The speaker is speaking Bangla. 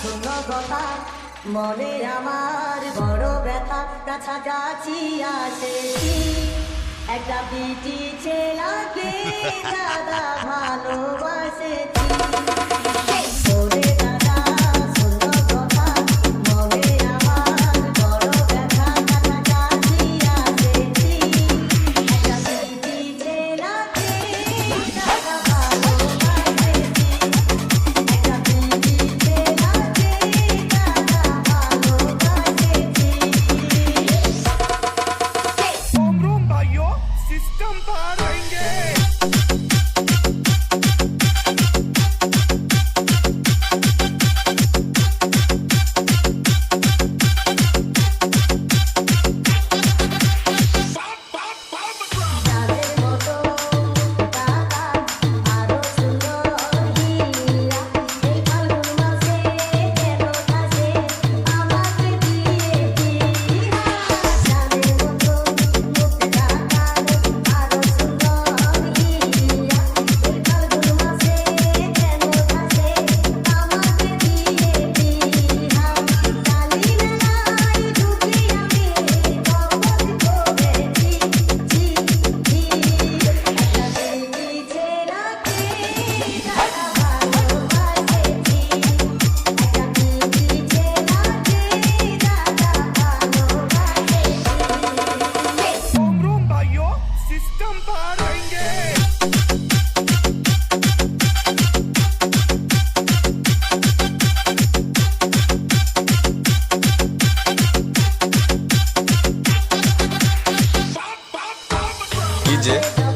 শূন্যতা মনে আমার বড় ব্যথা কাছাকাছি আসে একটা বিটি ছেলাকে দাদা ভালোবাসেছি। सिस्टम पारेंगे 네.